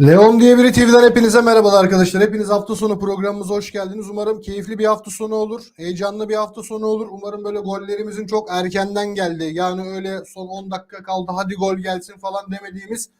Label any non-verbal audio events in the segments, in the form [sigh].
Leon diye biri TV'den hepinize merhabalar arkadaşlar. Hepiniz hafta sonu programımıza hoş geldiniz. Umarım keyifli bir hafta sonu olur. Heyecanlı bir hafta sonu olur. Umarım böyle gollerimizin çok erkenden geldi. Yani öyle son 10 dakika kaldı hadi gol gelsin falan demediğimiz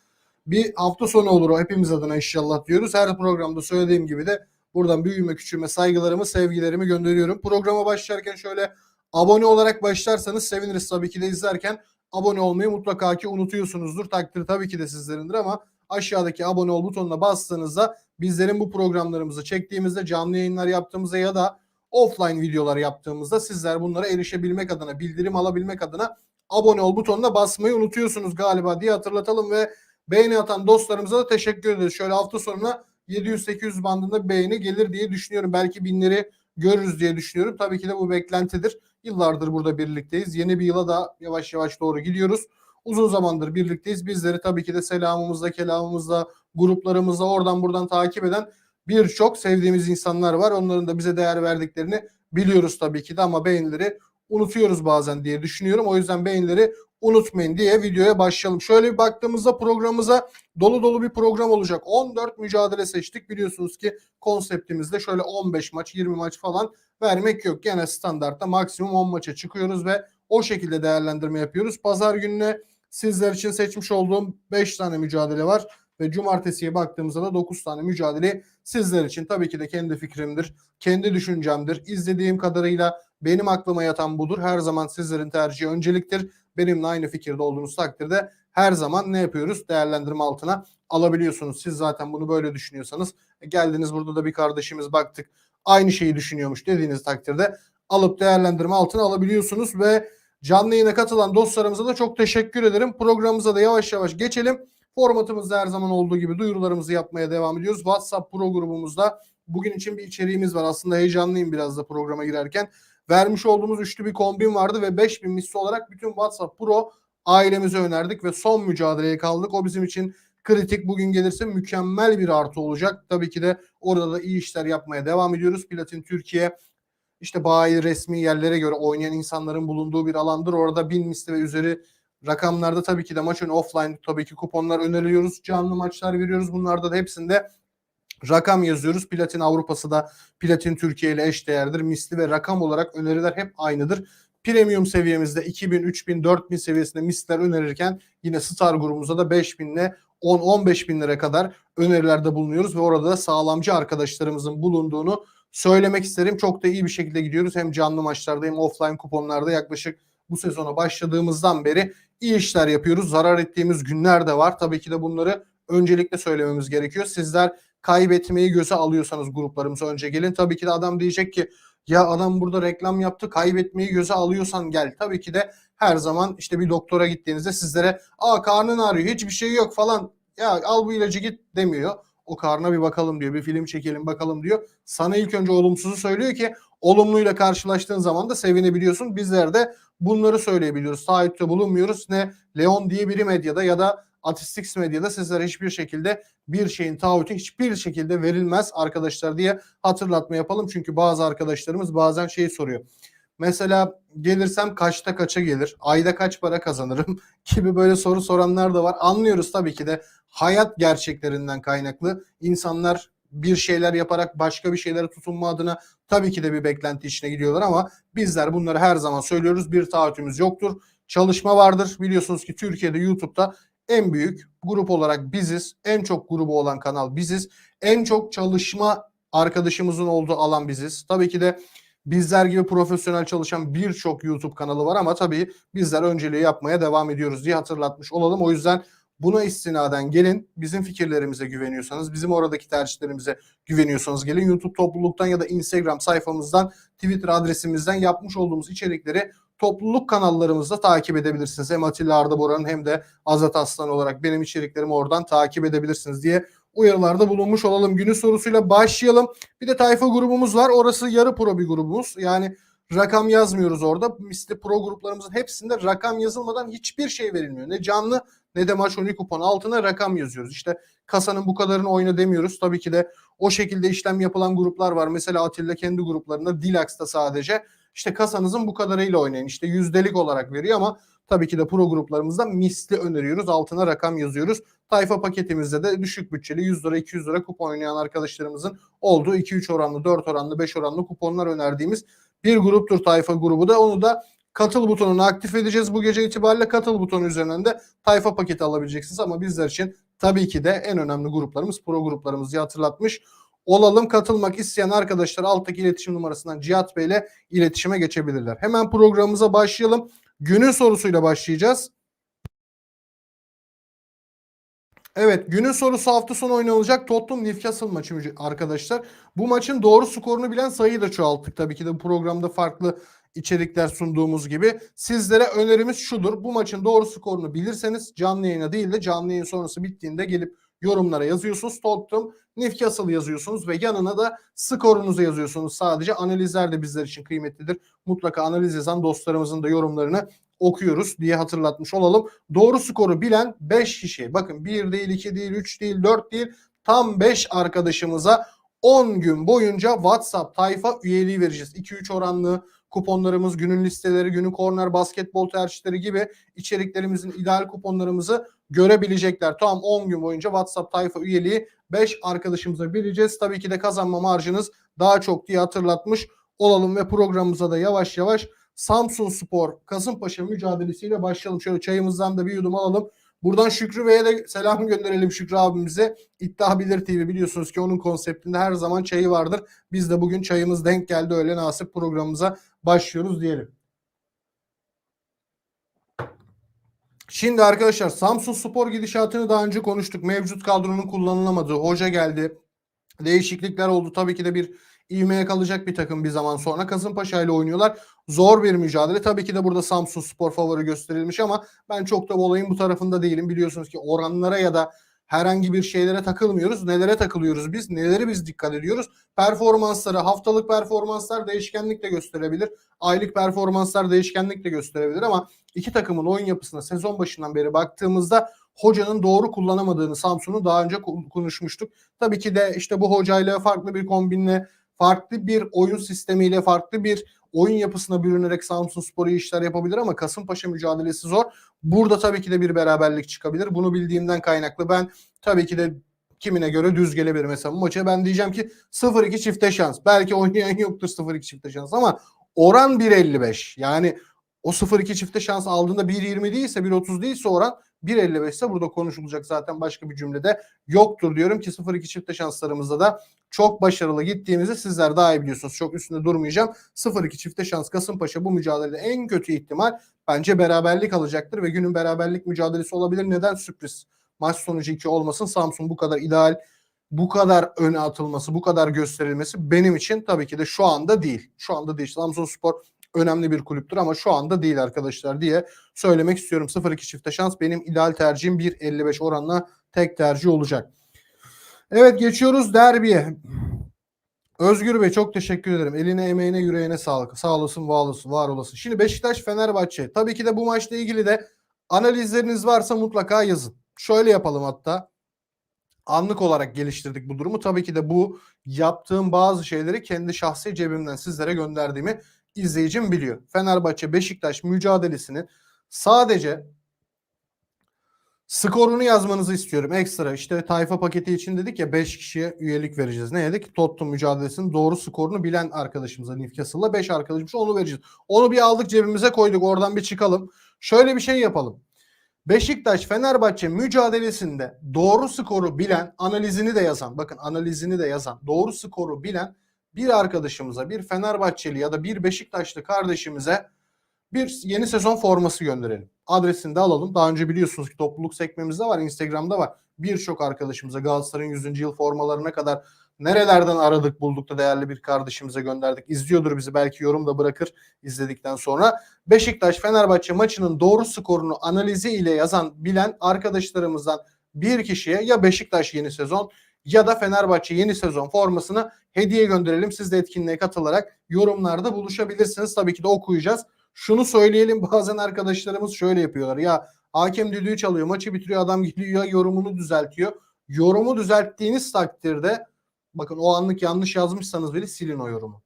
bir hafta sonu olur o hepimiz adına inşallah diyoruz. Her programda söylediğim gibi de buradan büyüme küçülme saygılarımı sevgilerimi gönderiyorum. Programa başlarken şöyle abone olarak başlarsanız seviniriz tabii ki de izlerken abone olmayı mutlaka ki unutuyorsunuzdur. Takdir tabii ki de sizlerindir ama aşağıdaki abone ol butonuna bastığınızda bizlerin bu programlarımızı çektiğimizde canlı yayınlar yaptığımızda ya da offline videolar yaptığımızda sizler bunlara erişebilmek adına bildirim alabilmek adına abone ol butonuna basmayı unutuyorsunuz galiba diye hatırlatalım ve beğeni atan dostlarımıza da teşekkür ederiz. Şöyle hafta sonuna 700-800 bandında beğeni gelir diye düşünüyorum. Belki binleri görürüz diye düşünüyorum. Tabii ki de bu beklentidir. Yıllardır burada birlikteyiz. Yeni bir yıla da yavaş yavaş doğru gidiyoruz. Uzun zamandır birlikteyiz. Bizleri tabii ki de selamımızla, kelamımızla, gruplarımızla oradan buradan takip eden birçok sevdiğimiz insanlar var. Onların da bize değer verdiklerini biliyoruz tabii ki de ama beğenileri unutuyoruz bazen diye düşünüyorum. O yüzden beğenileri unutmayın diye videoya başlayalım. Şöyle bir baktığımızda programımıza dolu dolu bir program olacak. 14 mücadele seçtik. Biliyorsunuz ki konseptimizde şöyle 15 maç, 20 maç falan vermek yok. Gene standartta maksimum 10 maça çıkıyoruz ve o şekilde değerlendirme yapıyoruz. Pazar gününe sizler için seçmiş olduğum 5 tane mücadele var ve cumartesiye baktığımızda da 9 tane mücadele sizler için tabii ki de kendi fikrimdir, kendi düşüncemdir. İzlediğim kadarıyla benim aklıma yatan budur. Her zaman sizlerin tercihi önceliktir. Benimle aynı fikirde olduğunuz takdirde her zaman ne yapıyoruz? Değerlendirme altına alabiliyorsunuz. Siz zaten bunu böyle düşünüyorsanız e, geldiniz burada da bir kardeşimiz baktık aynı şeyi düşünüyormuş dediğiniz takdirde alıp değerlendirme altına alabiliyorsunuz ve canlı yayına katılan dostlarımıza da çok teşekkür ederim. Programımıza da yavaş yavaş geçelim. Formatımızda her zaman olduğu gibi duyurularımızı yapmaya devam ediyoruz. WhatsApp Pro grubumuzda bugün için bir içeriğimiz var. Aslında heyecanlıyım biraz da programa girerken. Vermiş olduğumuz üçlü bir kombin vardı ve 5000 misli olarak bütün WhatsApp Pro ailemize önerdik ve son mücadeleye kaldık. O bizim için kritik. Bugün gelirse mükemmel bir artı olacak. Tabii ki de orada da iyi işler yapmaya devam ediyoruz. Platin Türkiye işte bayi resmi yerlere göre oynayan insanların bulunduğu bir alandır. Orada bin misli ve üzeri rakamlarda tabii ki de maç önü offline tabii ki kuponlar öneriyoruz. Canlı maçlar veriyoruz. Bunlarda da hepsinde rakam yazıyoruz. Platin Avrupa'sı da Platin Türkiye ile eşdeğerdir. Misli ve rakam olarak öneriler hep aynıdır. Premium seviyemizde 2000, 3000, 4000 seviyesinde misler önerirken yine Star grubumuzda da 5000 ile 10-15 bin lira kadar önerilerde bulunuyoruz ve orada da sağlamcı arkadaşlarımızın bulunduğunu söylemek isterim. Çok da iyi bir şekilde gidiyoruz. Hem canlı maçlarda hem offline kuponlarda yaklaşık bu sezona başladığımızdan beri iyi işler yapıyoruz. Zarar ettiğimiz günler de var. Tabii ki de bunları öncelikle söylememiz gerekiyor. Sizler kaybetmeyi göze alıyorsanız gruplarımıza önce gelin. Tabii ki de adam diyecek ki ya adam burada reklam yaptı kaybetmeyi göze alıyorsan gel. Tabii ki de her zaman işte bir doktora gittiğinizde sizlere aa karnın ağrıyor hiçbir şey yok falan ya al bu ilacı git demiyor. O karna bir bakalım diyor bir film çekelim bakalım diyor. Sana ilk önce olumsuzu söylüyor ki olumluyla karşılaştığın zaman da sevinebiliyorsun. Bizler de bunları söyleyebiliyoruz. Taahhütte bulunmuyoruz. Ne Leon diye biri medyada ya da Atistix medyada sizlere hiçbir şekilde bir şeyin taahhütü hiçbir şekilde verilmez arkadaşlar diye hatırlatma yapalım. Çünkü bazı arkadaşlarımız bazen şeyi soruyor. Mesela gelirsem kaçta kaça gelir? Ayda kaç para kazanırım? [laughs] gibi böyle soru soranlar da var. Anlıyoruz tabii ki de hayat gerçeklerinden kaynaklı. İnsanlar bir şeyler yaparak başka bir şeylere tutunma adına tabii ki de bir beklenti içine gidiyorlar ama bizler bunları her zaman söylüyoruz. Bir taahhütümüz yoktur. Çalışma vardır. Biliyorsunuz ki Türkiye'de YouTube'da en büyük grup olarak biziz. En çok grubu olan kanal biziz. En çok çalışma arkadaşımızın olduğu alan biziz. Tabii ki de bizler gibi profesyonel çalışan birçok YouTube kanalı var ama tabii bizler önceliği yapmaya devam ediyoruz diye hatırlatmış olalım. O yüzden buna istinaden gelin. Bizim fikirlerimize güveniyorsanız, bizim oradaki tercihlerimize güveniyorsanız gelin. YouTube topluluktan ya da Instagram sayfamızdan, Twitter adresimizden yapmış olduğumuz içerikleri topluluk kanallarımızda takip edebilirsiniz. Hem Atilla Arda Bora'nın hem de Azat Aslan olarak benim içeriklerimi oradan takip edebilirsiniz diye uyarılarda bulunmuş olalım. Günün sorusuyla başlayalım. Bir de tayfa grubumuz var. Orası yarı pro bir grubumuz. Yani rakam yazmıyoruz orada. İşte pro gruplarımızın hepsinde rakam yazılmadan hiçbir şey verilmiyor. Ne canlı ne de maç oyunu kupon altına rakam yazıyoruz. İşte kasanın bu kadarını oyna demiyoruz. Tabii ki de o şekilde işlem yapılan gruplar var. Mesela Atilla kendi gruplarında Dilax'ta sadece işte kasanızın bu kadarıyla oynayın. İşte yüzdelik olarak veriyor ama tabii ki de pro gruplarımızda misli öneriyoruz. Altına rakam yazıyoruz. Tayfa paketimizde de düşük bütçeli 100 lira 200 lira kupon oynayan arkadaşlarımızın olduğu 2-3 oranlı 4 oranlı 5 oranlı kuponlar önerdiğimiz bir gruptur tayfa grubu da. Onu da katıl butonunu aktif edeceğiz bu gece itibariyle. Katıl butonu üzerinden de tayfa paketi alabileceksiniz ama bizler için tabii ki de en önemli gruplarımız pro gruplarımız diye hatırlatmış olalım. Katılmak isteyen arkadaşlar alttaki iletişim numarasından Cihat Bey ile iletişime geçebilirler. Hemen programımıza başlayalım. Günün sorusuyla başlayacağız. Evet günün sorusu hafta sonu oynanacak Tottenham Newcastle maçı arkadaşlar. Bu maçın doğru skorunu bilen sayıyı da çoğalttık. Tabii ki de bu programda farklı içerikler sunduğumuz gibi. Sizlere önerimiz şudur. Bu maçın doğru skorunu bilirseniz canlı yayına değil de canlı yayın sonrası bittiğinde gelip yorumlara yazıyorsunuz. Tottenham Newcastle yazıyorsunuz ve yanına da skorunuzu yazıyorsunuz. Sadece analizler de bizler için kıymetlidir. Mutlaka analiz yazan dostlarımızın da yorumlarını okuyoruz diye hatırlatmış olalım. Doğru skoru bilen 5 kişi. Bakın 1 değil, 2 değil, 3 değil, 4 değil. Tam 5 arkadaşımıza 10 gün boyunca WhatsApp tayfa üyeliği vereceğiz. 2-3 oranlı kuponlarımız, günün listeleri, günün korner, basketbol tercihleri gibi içeriklerimizin ideal kuponlarımızı görebilecekler. Tam 10 gün boyunca WhatsApp tayfa üyeliği 5 arkadaşımıza vereceğiz. Tabii ki de kazanma marjınız daha çok diye hatırlatmış olalım ve programımıza da yavaş yavaş Samsun Spor Kasımpaşa mücadelesiyle başlayalım. Şöyle çayımızdan da bir yudum alalım. Buradan Şükrü Bey'e de selam gönderelim Şükrü abimize. İddia Bilir TV biliyorsunuz ki onun konseptinde her zaman çayı vardır. Biz de bugün çayımız denk geldi öyle nasip programımıza başlıyoruz diyelim. Şimdi arkadaşlar Samsun Spor gidişatını daha önce konuştuk. Mevcut kadronun kullanılamadığı hoca geldi. Değişiklikler oldu. Tabii ki de bir ivmeye kalacak bir takım bir zaman sonra. Kasımpaşa ile oynuyorlar. Zor bir mücadele. Tabii ki de burada Samsun Spor favori gösterilmiş ama ben çok da bu olayın bu tarafında değilim. Biliyorsunuz ki oranlara ya da herhangi bir şeylere takılmıyoruz. Nelere takılıyoruz biz? Neleri biz dikkat ediyoruz? Performansları, haftalık performanslar değişkenlikle gösterebilir. Aylık performanslar değişkenlikle gösterebilir ama iki takımın oyun yapısına sezon başından beri baktığımızda hocanın doğru kullanamadığını Samsun'u daha önce konuşmuştuk. Tabii ki de işte bu hocayla farklı bir kombinle, farklı bir oyun sistemiyle, farklı bir oyun yapısına bürünerek Samsun Spor'u işler yapabilir ama Kasımpaşa mücadelesi zor. Burada tabii ki de bir beraberlik çıkabilir. Bunu bildiğimden kaynaklı ben tabii ki de kimine göre düz gelebilir mesela bu maça. Ben diyeceğim ki 0-2 çifte şans. Belki oynayan yoktur 0-2 çifte şans ama oran 1.55. Yani o 0-2 çifte şans aldığında 1.20 değilse 1.30 değilse oran 1.55 ise burada konuşulacak zaten başka bir cümlede yoktur diyorum ki 0-2 çifte şanslarımızda da çok başarılı gittiğimizi sizler daha iyi biliyorsunuz. Çok üstünde durmayacağım. 0-2 çifte şans Kasımpaşa bu mücadelede en kötü ihtimal bence beraberlik alacaktır ve günün beraberlik mücadelesi olabilir. Neden sürpriz? Maç sonucu 2 olmasın. Samsun bu kadar ideal bu kadar öne atılması, bu kadar gösterilmesi benim için tabii ki de şu anda değil. Şu anda değil. Samsun Spor önemli bir kulüptür ama şu anda değil arkadaşlar diye söylemek istiyorum. 0-2 çifte şans benim ideal tercihim 1.55 oranla tek tercih olacak. Evet geçiyoruz derbiye. Özgür Bey çok teşekkür ederim. Eline emeğine yüreğine sağlık. Sağ olasın, var olasın, var olasın. Şimdi Beşiktaş Fenerbahçe. Tabii ki de bu maçla ilgili de analizleriniz varsa mutlaka yazın. Şöyle yapalım hatta. Anlık olarak geliştirdik bu durumu. Tabii ki de bu yaptığım bazı şeyleri kendi şahsi cebimden sizlere gönderdiğimi izleyicim biliyor. Fenerbahçe Beşiktaş mücadelesini sadece Skorunu yazmanızı istiyorum ekstra. İşte tayfa paketi için dedik ya 5 kişiye üyelik vereceğiz. Ne dedik? Tottenham mücadelesinin doğru skorunu bilen arkadaşımıza Newcastle'la 5 arkadaşımız onu vereceğiz. Onu bir aldık cebimize koyduk. Oradan bir çıkalım. Şöyle bir şey yapalım. Beşiktaş Fenerbahçe mücadelesinde doğru skoru bilen, analizini de yazan, bakın analizini de yazan, doğru skoru bilen bir arkadaşımıza, bir Fenerbahçeli ya da bir Beşiktaşlı kardeşimize bir yeni sezon forması gönderelim. Adresini de alalım. Daha önce biliyorsunuz ki topluluk sekmemizde var, Instagram'da var. Birçok arkadaşımıza Galatasaray'ın 100. yıl formalarına kadar nerelerden aradık bulduk da değerli bir kardeşimize gönderdik. İzliyordur bizi belki yorum da bırakır izledikten sonra. Beşiktaş Fenerbahçe maçının doğru skorunu analizi ile yazan bilen arkadaşlarımızdan bir kişiye ya Beşiktaş yeni sezon ya da Fenerbahçe yeni sezon formasını hediye gönderelim. Siz de etkinliğe katılarak yorumlarda buluşabilirsiniz. Tabii ki de okuyacağız şunu söyleyelim [laughs] bazen arkadaşlarımız şöyle yapıyorlar. Ya hakem düdüğü çalıyor maçı bitiriyor adam geliyor yorumunu düzeltiyor. Yorumu düzelttiğiniz takdirde bakın o anlık yanlış yazmışsanız bile silin o yorumu.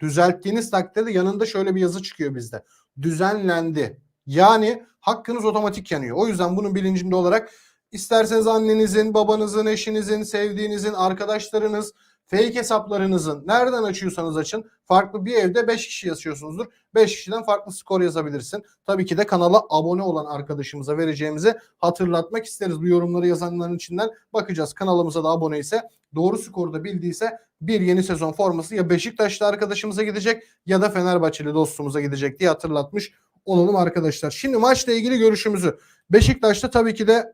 Düzelttiğiniz takdirde yanında şöyle bir yazı çıkıyor bizde. Düzenlendi. Yani hakkınız otomatik yanıyor. O yüzden bunun bilincinde olarak isterseniz annenizin, babanızın, eşinizin, sevdiğinizin, arkadaşlarınız, fake hesaplarınızın nereden açıyorsanız açın farklı bir evde 5 kişi yaşıyorsunuzdur. 5 kişiden farklı skor yazabilirsin. Tabii ki de kanala abone olan arkadaşımıza vereceğimizi hatırlatmak isteriz. Bu yorumları yazanların içinden bakacağız. Kanalımıza da abone ise doğru skoru da bildiyse bir yeni sezon forması ya Beşiktaşlı arkadaşımıza gidecek ya da Fenerbahçeli dostumuza gidecek diye hatırlatmış olalım arkadaşlar. Şimdi maçla ilgili görüşümüzü. Beşiktaş'ta tabii ki de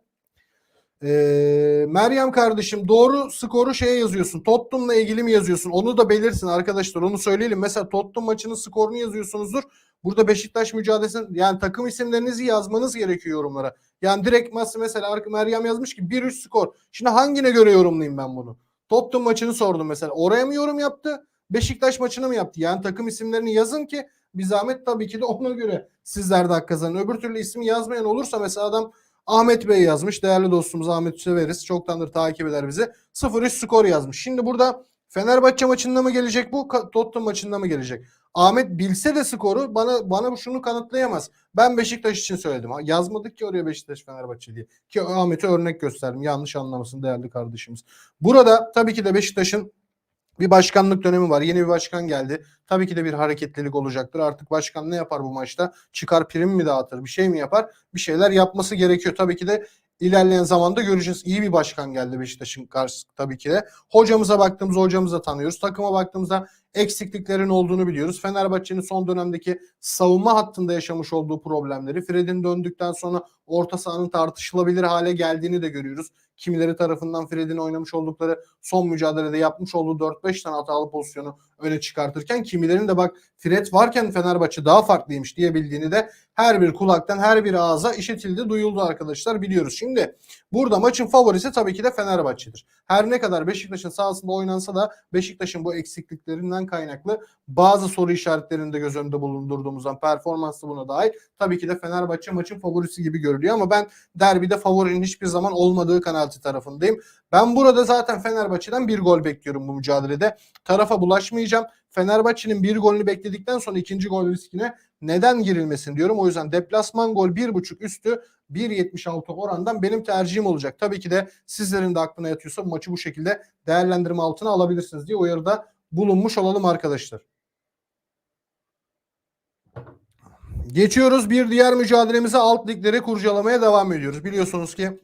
ee, Meryem kardeşim doğru skoru şeye yazıyorsun. Tottenham'la ilgili mi yazıyorsun? Onu da belirsin arkadaşlar. Onu söyleyelim. Mesela Tottenham maçının skorunu yazıyorsunuzdur. Burada Beşiktaş mücadelesinin yani takım isimlerinizi yazmanız gerekiyor yorumlara. Yani direkt mesela Meryem yazmış ki 1-3 skor. Şimdi hangine göre yorumlayayım ben bunu? Tottenham maçını sordum mesela. Oraya mı yorum yaptı? Beşiktaş maçını mı yaptı? Yani takım isimlerini yazın ki bir zahmet tabii ki de ona göre sizler de hak kazanın. Öbür türlü ismi yazmayan olursa mesela adam Ahmet Bey yazmış. Değerli dostumuz Ahmet severiz. Çoktandır takip eder bizi. 0-3 skor yazmış. Şimdi burada Fenerbahçe maçında mı gelecek bu? Tottenham maçında mı gelecek? Ahmet bilse de skoru bana bana şunu kanıtlayamaz. Ben Beşiktaş için söyledim. Yazmadık ki oraya Beşiktaş Fenerbahçe diye. Ki Ahmet'e örnek gösterdim. Yanlış anlamasın değerli kardeşimiz. Burada tabii ki de Beşiktaş'ın bir başkanlık dönemi var. Yeni bir başkan geldi. Tabii ki de bir hareketlilik olacaktır. Artık başkan ne yapar bu maçta? Çıkar prim mi dağıtır? Bir şey mi yapar? Bir şeyler yapması gerekiyor. Tabii ki de ilerleyen zamanda göreceğiz. İyi bir başkan geldi Beşiktaş'ın karşı tabii ki de. Hocamıza baktığımızda hocamızı tanıyoruz. Takıma baktığımızda eksikliklerin olduğunu biliyoruz. Fenerbahçe'nin son dönemdeki savunma hattında yaşamış olduğu problemleri, Fred'in döndükten sonra orta sahanın tartışılabilir hale geldiğini de görüyoruz. Kimileri tarafından Fred'in oynamış oldukları son mücadelede yapmış olduğu 4-5 tane hatalı pozisyonu öne çıkartırken kimilerinin de bak Fred varken Fenerbahçe daha farklıymış diyebildiğini de her bir kulaktan her bir ağza işitildi duyuldu arkadaşlar biliyoruz. Şimdi burada maçın favorisi tabii ki de Fenerbahçe'dir. Her ne kadar Beşiktaş'ın sahasında oynansa da Beşiktaş'ın bu eksikliklerinden kaynaklı bazı soru işaretlerini de göz önünde bulundurduğumuzdan performansı buna dahil tabii ki de Fenerbahçe maçın favorisi gibi görülüyor ama ben derbide favorinin hiçbir zaman olmadığı kanaati tarafındayım. Ben burada zaten Fenerbahçe'den bir gol bekliyorum bu mücadelede. Tarafa bulaşmayacağım. Fenerbahçe'nin bir golünü bekledikten sonra ikinci gol riskine neden girilmesin diyorum. O yüzden deplasman gol 1.5 üstü 1.76 orandan benim tercihim olacak. Tabii ki de sizlerin de aklına yatıyorsa bu maçı bu şekilde değerlendirme altına alabilirsiniz diye uyarıda bulunmuş olalım arkadaşlar. Geçiyoruz bir diğer mücadelemize alt ligleri kurcalamaya devam ediyoruz. Biliyorsunuz ki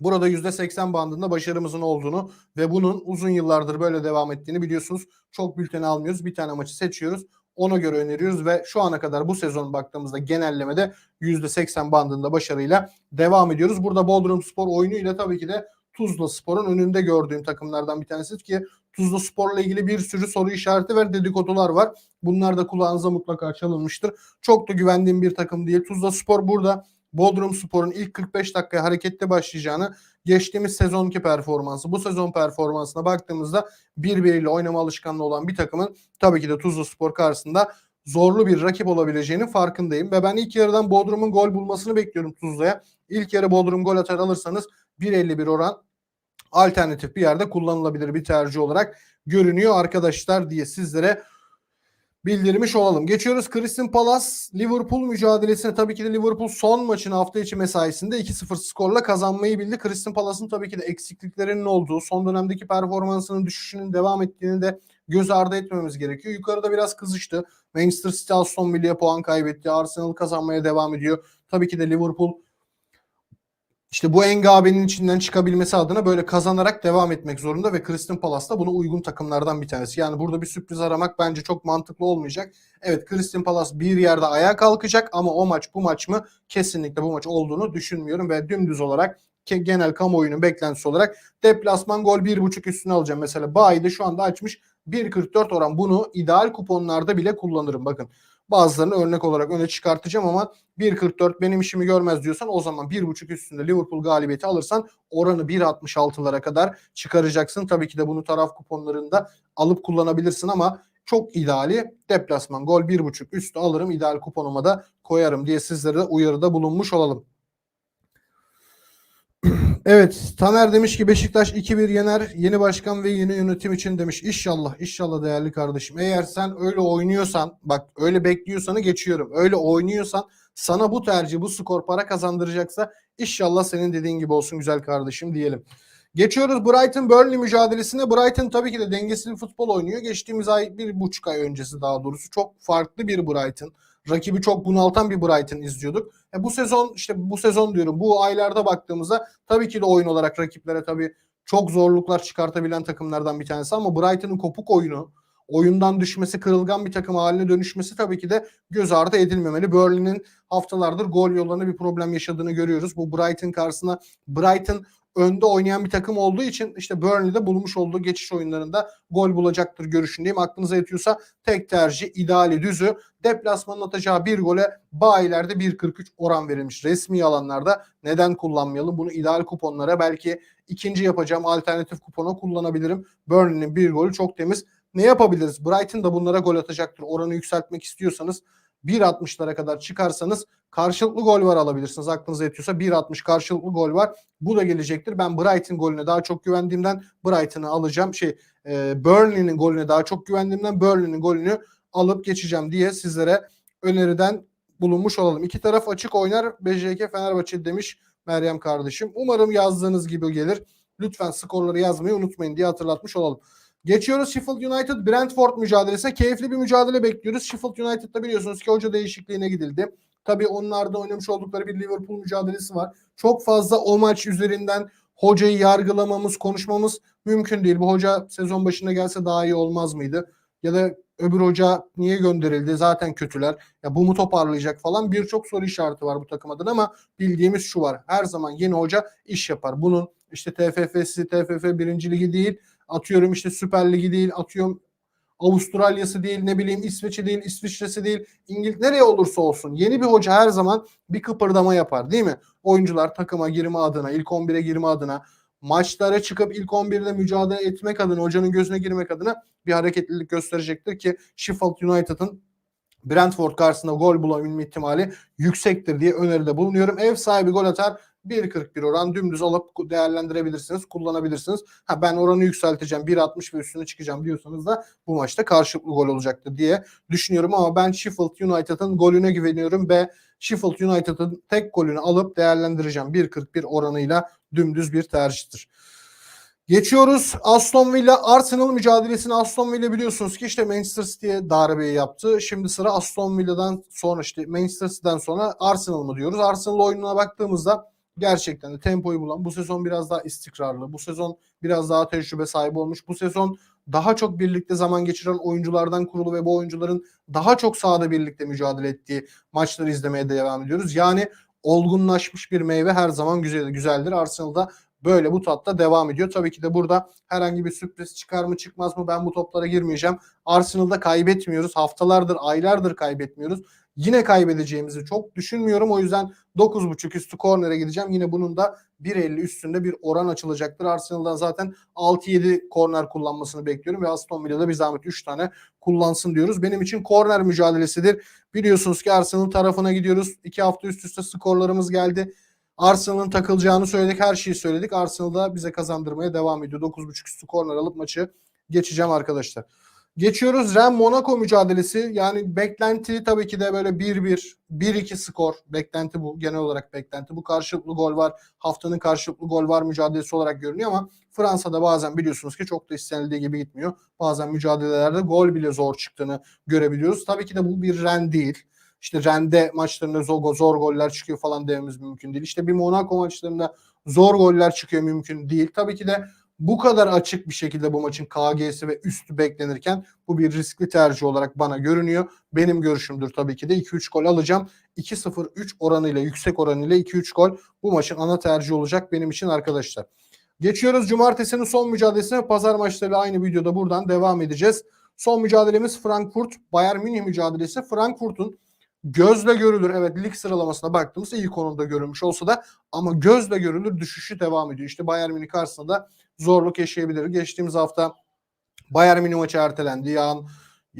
burada %80 bandında başarımızın olduğunu ve bunun uzun yıllardır böyle devam ettiğini biliyorsunuz. Çok bülteni almıyoruz. Bir tane maçı seçiyoruz. Ona göre öneriyoruz ve şu ana kadar bu sezon baktığımızda genellemede %80 bandında başarıyla devam ediyoruz. Burada Bodrum Spor oyunuyla tabii ki de Tuzla Spor'un önünde gördüğüm takımlardan bir tanesi ki Tuzla Spor'la ilgili bir sürü soru işareti ve dedikodular var. Bunlar da kulağınıza mutlaka çalınmıştır. Çok da güvendiğim bir takım değil. Tuzla Spor burada Bodrum Spor'un ilk 45 dakikaya harekette başlayacağını geçtiğimiz sezonki performansı, bu sezon performansına baktığımızda birbiriyle oynama alışkanlığı olan bir takımın tabii ki de Tuzla Spor karşısında zorlu bir rakip olabileceğinin farkındayım. Ve ben ilk yarıdan Bodrum'un gol bulmasını bekliyorum Tuzla'ya. İlk yarı Bodrum gol atar alırsanız 1.51 oran alternatif bir yerde kullanılabilir bir tercih olarak görünüyor arkadaşlar diye sizlere bildirmiş olalım. Geçiyoruz Crystal Palace Liverpool mücadelesine. Tabii ki de Liverpool son maçını hafta içi mesaisinde 2-0 skorla kazanmayı bildi. Crystal Palace'ın tabii ki de eksikliklerinin olduğu, son dönemdeki performansının düşüşünün devam ettiğini de göz ardı etmemiz gerekiyor. Yukarıda biraz kızıştı. Manchester City Aston Villa'ya puan kaybetti. Arsenal kazanmaya devam ediyor. Tabii ki de Liverpool işte bu engabenin içinden çıkabilmesi adına böyle kazanarak devam etmek zorunda ve Crystal Palace da buna uygun takımlardan bir tanesi. Yani burada bir sürpriz aramak bence çok mantıklı olmayacak. Evet Crystal Palace bir yerde ayağa kalkacak ama o maç bu maç mı? Kesinlikle bu maç olduğunu düşünmüyorum ve dümdüz olarak genel kamuoyunun beklentisi olarak deplasman gol 1.5 üstüne alacağım. Mesela Bayi'de şu anda açmış 1.44 oran. Bunu ideal kuponlarda bile kullanırım. Bakın bazılarını örnek olarak öne çıkartacağım ama 1.44 benim işimi görmez diyorsan o zaman 1.5 üstünde Liverpool galibiyeti alırsan oranı 1.66'lara kadar çıkaracaksın. Tabii ki de bunu taraf kuponlarında alıp kullanabilirsin ama çok ideali deplasman gol 1.5 üstü alırım ideal kuponuma da koyarım diye sizlere de uyarıda bulunmuş olalım. Evet Taner demiş ki Beşiktaş 2-1 yener yeni başkan ve yeni yönetim için demiş. İnşallah inşallah değerli kardeşim. Eğer sen öyle oynuyorsan bak öyle bekliyorsanı geçiyorum. Öyle oynuyorsan sana bu tercih, bu skor para kazandıracaksa inşallah senin dediğin gibi olsun güzel kardeşim diyelim. Geçiyoruz Brighton Burnley mücadelesine. Brighton tabii ki de dengesiz futbol oynuyor. Geçtiğimiz ay bir buçuk ay öncesi daha doğrusu çok farklı bir Brighton. Rakibi çok bunaltan bir Brighton izliyorduk. E bu sezon işte bu sezon diyorum bu aylarda baktığımızda tabii ki de oyun olarak rakiplere tabii çok zorluklar çıkartabilen takımlardan bir tanesi ama Brighton'ın kopuk oyunu, oyundan düşmesi, kırılgan bir takım haline dönüşmesi tabii ki de göz ardı edilmemeli. Burnley'nin haftalardır gol yollarında bir problem yaşadığını görüyoruz. Bu Brighton karşısında Brighton önde oynayan bir takım olduğu için işte Burnley'de bulmuş olduğu geçiş oyunlarında gol bulacaktır görüşündeyim. Aklınıza yatıyorsa tek tercih ideali düzü. Deplasmanın atacağı bir gole bayilerde 1.43 oran verilmiş. Resmi alanlarda neden kullanmayalım? Bunu ideal kuponlara belki ikinci yapacağım alternatif kupona kullanabilirim. Burnley'nin bir golü çok temiz. Ne yapabiliriz? Brighton da bunlara gol atacaktır. Oranı yükseltmek istiyorsanız 1.60'lara kadar çıkarsanız karşılıklı gol var alabilirsiniz. Aklınıza yetiyorsa 1.60 karşılıklı gol var. Bu da gelecektir. Ben Brighton golüne daha çok güvendiğimden Brighton'ı alacağım. Şey e, Burnley'nin golüne daha çok güvendiğimden Burnley'nin golünü alıp geçeceğim diye sizlere öneriden bulunmuş olalım. İki taraf açık oynar. BJK Fenerbahçe demiş Meryem kardeşim. Umarım yazdığınız gibi gelir. Lütfen skorları yazmayı unutmayın diye hatırlatmış olalım. Geçiyoruz Sheffield United Brentford mücadelesine. Keyifli bir mücadele bekliyoruz. Sheffield United'da biliyorsunuz ki hoca değişikliğine gidildi. Tabii onlarda oynamış oldukları bir Liverpool mücadelesi var. Çok fazla o maç üzerinden hocayı yargılamamız, konuşmamız mümkün değil. Bu hoca sezon başında gelse daha iyi olmaz mıydı? Ya da öbür hoca niye gönderildi? Zaten kötüler. Ya bu mu toparlayacak falan birçok soru işareti var bu takım adına ama bildiğimiz şu var. Her zaman yeni hoca iş yapar. Bunun işte TFF'si, TFF birinci ligi değil, atıyorum işte Süper Ligi değil, atıyorum Avustralya'sı değil, ne bileyim İsveç'i değil, İsviçre'si değil, İngiltere nereye olursa olsun yeni bir hoca her zaman bir kıpırdama yapar değil mi? Oyuncular takıma girme adına, ilk 11'e girme adına, maçlara çıkıp ilk 11'de mücadele etmek adına, hocanın gözüne girmek adına bir hareketlilik gösterecektir ki Sheffield United'ın Brentford karşısında gol bulabilme ihtimali yüksektir diye öneride bulunuyorum. Ev sahibi gol atar 1.41 oran dümdüz alıp değerlendirebilirsiniz, kullanabilirsiniz. Ha ben oranı yükselteceğim, 1.60 ve üstüne çıkacağım diyorsanız da bu maçta karşılıklı gol olacaktır diye düşünüyorum ama ben Sheffield United'ın golüne güveniyorum ve Sheffield United'ın tek golünü alıp değerlendireceğim. 1.41 oranıyla dümdüz bir tercihtir. Geçiyoruz Aston Villa Arsenal mücadelesini Aston Villa biliyorsunuz ki işte Manchester City'ye darbeyi yaptı. Şimdi sıra Aston Villa'dan sonra işte Manchester City'den sonra Arsenal mı diyoruz. Arsenal oyununa baktığımızda gerçekten de tempoyu bulan bu sezon biraz daha istikrarlı. Bu sezon biraz daha tecrübe sahibi olmuş. Bu sezon daha çok birlikte zaman geçiren oyunculardan kurulu ve bu oyuncuların daha çok sahada birlikte mücadele ettiği maçları izlemeye devam ediyoruz. Yani olgunlaşmış bir meyve her zaman güzel, güzeldir. Arsenal'da böyle bu tatta devam ediyor. Tabii ki de burada herhangi bir sürpriz çıkar mı çıkmaz mı ben bu toplara girmeyeceğim. Arsenal'da kaybetmiyoruz. Haftalardır, aylardır kaybetmiyoruz. Yine kaybedeceğimizi çok düşünmüyorum. O yüzden 9.5 üstü kornere gideceğim. Yine bunun da 1.50 üstünde bir oran açılacaktır. Arsenal'dan zaten 6-7 korner kullanmasını bekliyorum ve Aston Villa'da bir zahmet 3 tane kullansın diyoruz. Benim için korner mücadelesidir. Biliyorsunuz ki Arsenal tarafına gidiyoruz. 2 hafta üst üste skorlarımız geldi. Arsenal'ın takılacağını söyledik. Her şeyi söyledik. Arsenal'da bize kazandırmaya devam ediyor. 9.5 üstü korner alıp maçı geçeceğim arkadaşlar. Geçiyoruz Ren Monaco mücadelesi. Yani beklenti tabii ki de böyle 1-1, 1-2 skor. Beklenti bu. Genel olarak beklenti. Bu karşılıklı gol var. Haftanın karşılıklı gol var mücadelesi olarak görünüyor ama Fransa'da bazen biliyorsunuz ki çok da istenildiği gibi gitmiyor. Bazen mücadelelerde gol bile zor çıktığını görebiliyoruz. Tabii ki de bu bir Ren değil. İşte Ren'de maçlarında zor, zor goller çıkıyor falan dememiz mümkün değil. İşte bir Monaco maçlarında zor goller çıkıyor mümkün değil. Tabii ki de bu kadar açık bir şekilde bu maçın KG'si ve üstü beklenirken bu bir riskli tercih olarak bana görünüyor. Benim görüşümdür tabii ki de 2-3 gol alacağım. 2-0-3 oranıyla yüksek oranıyla 2-3 gol bu maçın ana tercih olacak benim için arkadaşlar. Geçiyoruz cumartesinin son mücadelesine. Pazar maçlarıyla aynı videoda buradan devam edeceğiz. Son mücadelemiz Frankfurt Bayern Münih mücadelesi. Frankfurt'un gözle görülür evet lig sıralamasına baktığımızda iyi konumda görülmüş olsa da ama gözle görülür düşüşü devam ediyor. İşte Bayern Münih karşısında da zorluk yaşayabilir. Geçtiğimiz hafta Bayern Münih maçı ertelendi. Yağan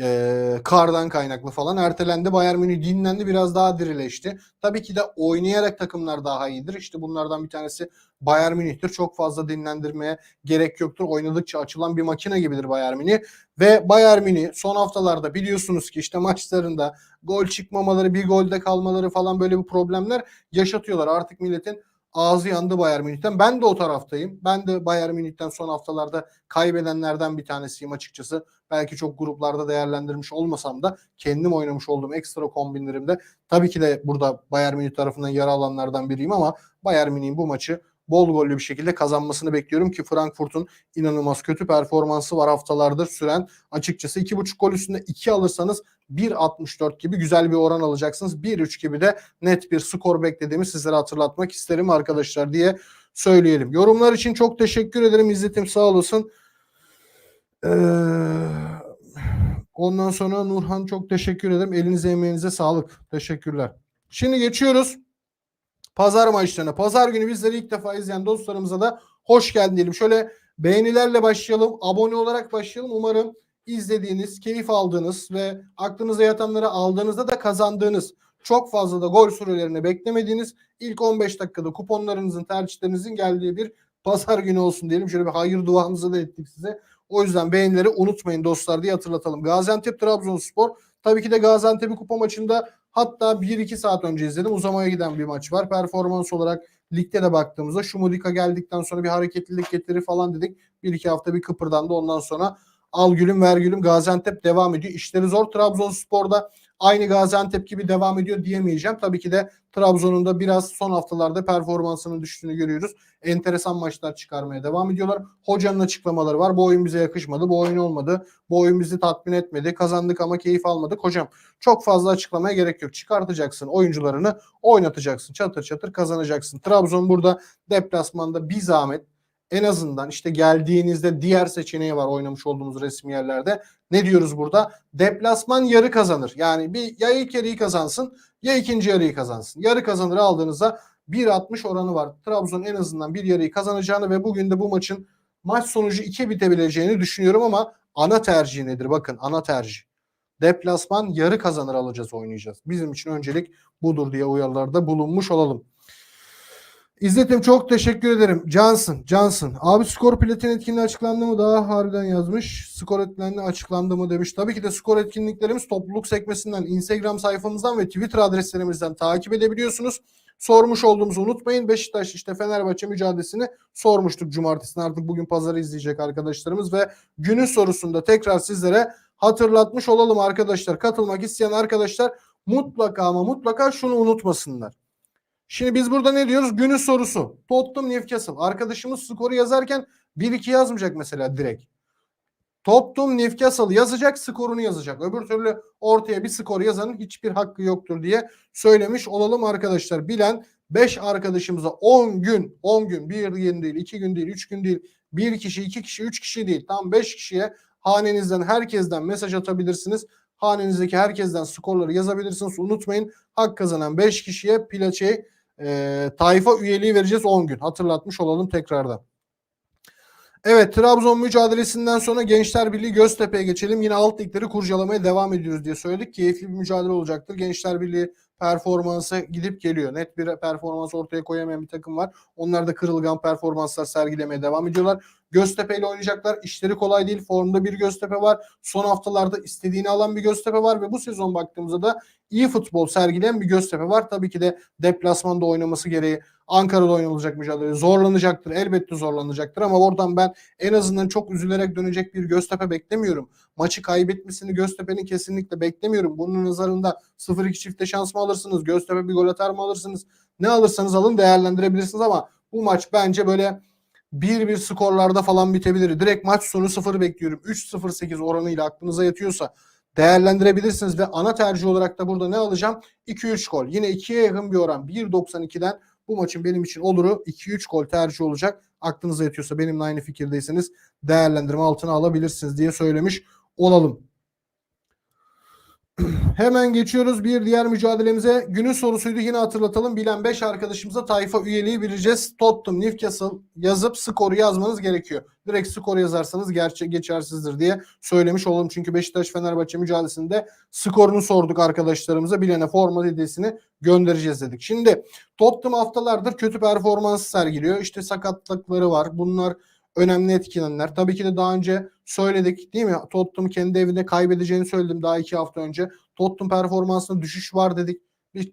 Ee, kardan kaynaklı falan ertelendi. Bayern Münih dinlendi biraz daha dirileşti. Tabii ki de oynayarak takımlar daha iyidir. İşte bunlardan bir tanesi Bayern Münih'tir. Çok fazla dinlendirmeye gerek yoktur. Oynadıkça açılan bir makine gibidir Bayern Münih. Ve Bayern Münih son haftalarda biliyorsunuz ki işte maçlarında gol çıkmamaları, bir golde kalmaları falan böyle bir problemler yaşatıyorlar. Artık milletin ağzı yandı Bayern Münih'ten. Ben de o taraftayım. Ben de Bayern Münih'ten son haftalarda kaybedenlerden bir tanesiyim açıkçası. Belki çok gruplarda değerlendirmiş olmasam da kendim oynamış olduğum ekstra kombinlerimde tabii ki de burada Bayern Münih tarafından yer alanlardan biriyim ama Bayern Münih'in bu maçı bol gollü bir şekilde kazanmasını bekliyorum ki Frankfurt'un inanılmaz kötü performansı var haftalardır süren. Açıkçası 2.5 gol üstünde 2 alırsanız 1.64 gibi güzel bir oran alacaksınız. 1.3 gibi de net bir skor beklediğimi sizlere hatırlatmak isterim arkadaşlar diye söyleyelim. Yorumlar için çok teşekkür ederim. İzzetim sağ olasın. Ee, ondan sonra Nurhan çok teşekkür ederim. Elinize emeğinize sağlık. Teşekkürler. Şimdi geçiyoruz. Pazar maçlarına. Pazar günü bizleri ilk defa izleyen dostlarımıza da hoş geldin diyelim. Şöyle beğenilerle başlayalım. Abone olarak başlayalım. Umarım izlediğiniz, keyif aldığınız ve aklınıza yatanları aldığınızda da kazandığınız çok fazla da gol sürelerini beklemediğiniz ilk 15 dakikada kuponlarınızın tercihlerinizin geldiği bir pazar günü olsun diyelim. Şöyle bir hayır duamızı da ettik size. O yüzden beğenileri unutmayın dostlar diye hatırlatalım. Gaziantep Trabzonspor tabii ki de Gaziantep'i kupa maçında hatta 1-2 saat önce izledim. Uzamaya giden bir maç var. Performans olarak ligde de baktığımızda Şumudika geldikten sonra bir hareketlilik getirir falan dedik. 1-2 hafta bir kıpırdandı. Ondan sonra al gülüm ver gülüm Gaziantep devam ediyor. İşleri zor Trabzonspor'da aynı Gaziantep gibi devam ediyor diyemeyeceğim. Tabii ki de Trabzon'un da biraz son haftalarda performansının düştüğünü görüyoruz. Enteresan maçlar çıkarmaya devam ediyorlar. Hocanın açıklamaları var. Bu oyun bize yakışmadı. Bu oyun olmadı. Bu oyun bizi tatmin etmedi. Kazandık ama keyif almadık. Hocam çok fazla açıklamaya gerek yok. Çıkartacaksın oyuncularını oynatacaksın. Çatır çatır kazanacaksın. Trabzon burada deplasmanda bir zahmet en azından işte geldiğinizde diğer seçeneği var oynamış olduğumuz resmi yerlerde. Ne diyoruz burada? Deplasman yarı kazanır. Yani bir ya ilk yarıyı kazansın ya ikinci yarıyı kazansın. Yarı kazanır aldığınızda 1.60 oranı var. Trabzon en azından bir yarıyı kazanacağını ve bugün de bu maçın maç sonucu 2 bitebileceğini düşünüyorum ama ana tercih nedir? Bakın ana tercih. Deplasman yarı kazanır alacağız oynayacağız. Bizim için öncelik budur diye uyarılarda bulunmuş olalım. İzletim çok teşekkür ederim. Johnson, Johnson. Abi skor platin etkinliği açıklandı mı? Daha harbiden yazmış. Skor etkinliği açıklandı mı demiş. Tabii ki de skor etkinliklerimiz topluluk sekmesinden, Instagram sayfamızdan ve Twitter adreslerimizden takip edebiliyorsunuz. Sormuş olduğumuzu unutmayın. Beşiktaş işte Fenerbahçe mücadelesini sormuştuk cumartesini. Artık bugün pazarı izleyecek arkadaşlarımız ve günün sorusunda tekrar sizlere hatırlatmış olalım arkadaşlar. Katılmak isteyen arkadaşlar mutlaka ama mutlaka şunu unutmasınlar. Şimdi biz burada ne diyoruz? Günün sorusu. Tottenham Newcastle. Arkadaşımız skoru yazarken 1-2 yazmayacak mesela direkt. Tottenham Newcastle yazacak, skorunu yazacak. Öbür türlü ortaya bir skor yazanın hiçbir hakkı yoktur diye söylemiş olalım arkadaşlar. Bilen 5 arkadaşımıza 10 gün, 10 gün, 1 gün değil, 2 gün değil, 3 gün değil, 1 kişi, 2 kişi, 3 kişi değil. Tam 5 kişiye hanenizden herkesten mesaj atabilirsiniz. Hanenizdeki herkesten skorları yazabilirsiniz. Unutmayın hak kazanan 5 kişiye plaçe e, tayfa üyeliği vereceğiz 10 gün. Hatırlatmış olalım tekrardan. Evet Trabzon mücadelesinden sonra Gençler Birliği Göztepe'ye geçelim. Yine alt ligleri kurcalamaya devam ediyoruz diye söyledik. Keyifli bir mücadele olacaktır. Gençler Birliği performansı gidip geliyor. Net bir performans ortaya koyamayan bir takım var. Onlar da kırılgan performanslar sergilemeye devam ediyorlar. Göztepe ile oynayacaklar. İşleri kolay değil. Formda bir Göztepe var. Son haftalarda istediğini alan bir Göztepe var ve bu sezon baktığımızda da iyi futbol sergileyen bir Göztepe var. Tabii ki de deplasmanda oynaması gereği Ankara'da oynanacak mücadele zorlanacaktır. Elbette zorlanacaktır ama oradan ben en azından çok üzülerek dönecek bir Göztepe beklemiyorum. Maçı kaybetmesini Göztepe'nin kesinlikle beklemiyorum. Bunun nazarında 0-2 çifte şans mı alırsınız? Göztepe bir gol atar mı alırsınız? Ne alırsanız alın değerlendirebilirsiniz ama bu maç bence böyle 1-1 skorlarda falan bitebilir. Direkt maç sonu 0 bekliyorum. 3-0-8 oranıyla aklınıza yatıyorsa değerlendirebilirsiniz ve ana tercih olarak da burada ne alacağım? 2-3 gol. Yine 2'ye yakın bir oran. 1.92'den bu maçın benim için oluru 2-3 gol tercih olacak. Aklınıza yatıyorsa benimle aynı fikirdeyseniz değerlendirme altına alabilirsiniz diye söylemiş olalım. [clears throat] Hemen geçiyoruz bir diğer mücadelemize. Günün sorusuydu yine hatırlatalım. Bilen 5 arkadaşımıza tayfa üyeliği vereceğiz. Tottenham, Newcastle yazıp skoru yazmanız gerekiyor. Direkt skoru yazarsanız gerçek geçersizdir diye söylemiş olalım. Çünkü Beşiktaş Fenerbahçe mücadelesinde skorunu sorduk arkadaşlarımıza. Bilene forma hediyesini göndereceğiz dedik. Şimdi Tottenham haftalardır kötü performans sergiliyor. İşte sakatlıkları var. Bunlar önemli etkenler. Tabii ki de daha önce söyledik değil mi? Tottenham kendi evinde kaybedeceğini söyledim daha iki hafta önce. Tottenham performansında düşüş var dedik. Bir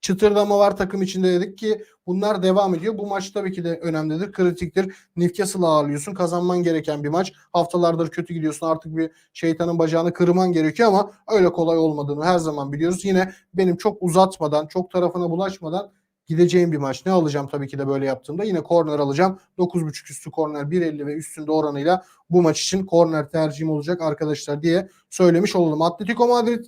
çıtırdama var takım içinde dedik ki bunlar devam ediyor. Bu maç tabii ki de önemlidir, kritiktir. Newcastle'ı ağırlıyorsun. Kazanman gereken bir maç. Haftalardır kötü gidiyorsun. Artık bir şeytanın bacağını kırman gerekiyor ama öyle kolay olmadığını her zaman biliyoruz. Yine benim çok uzatmadan, çok tarafına bulaşmadan gideceğim bir maç. Ne alacağım tabii ki de böyle yaptığımda? Yine korner alacağım. 9.5 üstü korner 1.50 ve üstünde oranıyla bu maç için korner tercihim olacak arkadaşlar diye söylemiş olalım. Atletico Madrid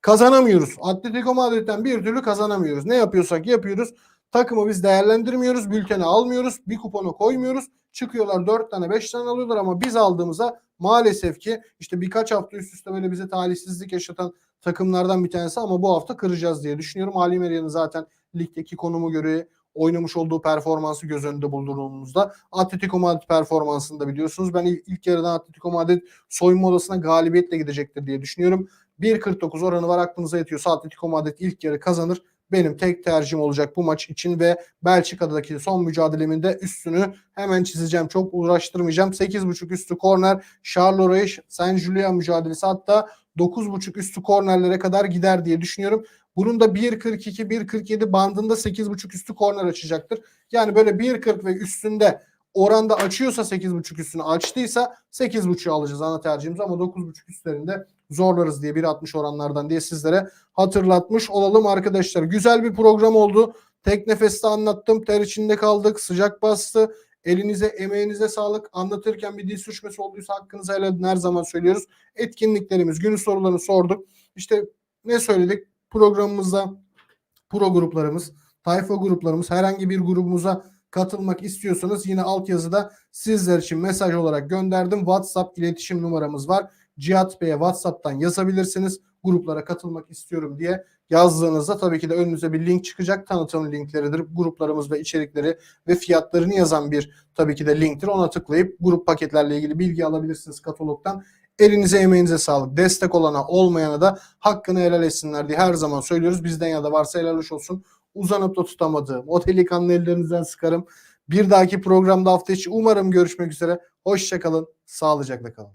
kazanamıyoruz. Atletico Madrid'den bir türlü kazanamıyoruz. Ne yapıyorsak yapıyoruz. Takımı biz değerlendirmiyoruz. Bültene almıyoruz. Bir kuponu koymuyoruz. Çıkıyorlar 4 tane 5 tane alıyorlar ama biz aldığımızda maalesef ki işte birkaç hafta üst üste böyle bize talihsizlik yaşatan takımlardan bir tanesi ama bu hafta kıracağız diye düşünüyorum. Ali Meryem'in zaten ligdeki konumu göre oynamış olduğu performansı göz önünde bulduğumuzda Atletico Madrid performansını da biliyorsunuz. Ben ilk, yarıdan Atletico Madrid soyunma odasına galibiyetle gidecektir diye düşünüyorum. 1.49 oranı var aklınıza yatıyorsa Atletico Madrid ilk yarı kazanır. Benim tek tercihim olacak bu maç için ve Belçika'daki son mücadelemin de üstünü hemen çizeceğim. Çok uğraştırmayacağım. 8.5 üstü korner Charleroi Saint Julien mücadelesi hatta 9.5 üstü kornerlere kadar gider diye düşünüyorum. Bunun da 1.42 1.47 bandında 8.5 üstü korner açacaktır. Yani böyle 1.40 ve üstünde oranda açıyorsa 8.5 üstünü açtıysa 8.5'u alacağız ana tercihimiz ama 9.5 üstlerinde zorlarız diye 1.60 oranlardan diye sizlere hatırlatmış olalım arkadaşlar. Güzel bir program oldu. Tek nefeste anlattım. Ter içinde kaldık. Sıcak bastı. Elinize, emeğinize sağlık. Anlatırken bir dil sürçmesi olduysa hakkınızı helal edin. Her zaman söylüyoruz. Etkinliklerimiz, günün sorularını sorduk. İşte ne söyledik? Programımızda pro gruplarımız, tayfa gruplarımız herhangi bir grubumuza katılmak istiyorsanız yine altyazıda sizler için mesaj olarak gönderdim. WhatsApp iletişim numaramız var. Cihat Bey'e WhatsApp'tan yazabilirsiniz. Gruplara katılmak istiyorum diye yazdığınızda tabii ki de önünüze bir link çıkacak. Tanıtım linkleridir. Gruplarımız ve içerikleri ve fiyatlarını yazan bir tabii ki de linktir. Ona tıklayıp grup paketlerle ilgili bilgi alabilirsiniz katalogdan. Elinize emeğinize sağlık. Destek olana olmayana da hakkını helal etsinler diye her zaman söylüyoruz. Bizden ya da varsa helal hoş olsun. Uzanıp da tutamadığım o delikanlı ellerinizden sıkarım. Bir dahaki programda hafta içi umarım görüşmek üzere. Hoşçakalın. Sağlıcakla kalın.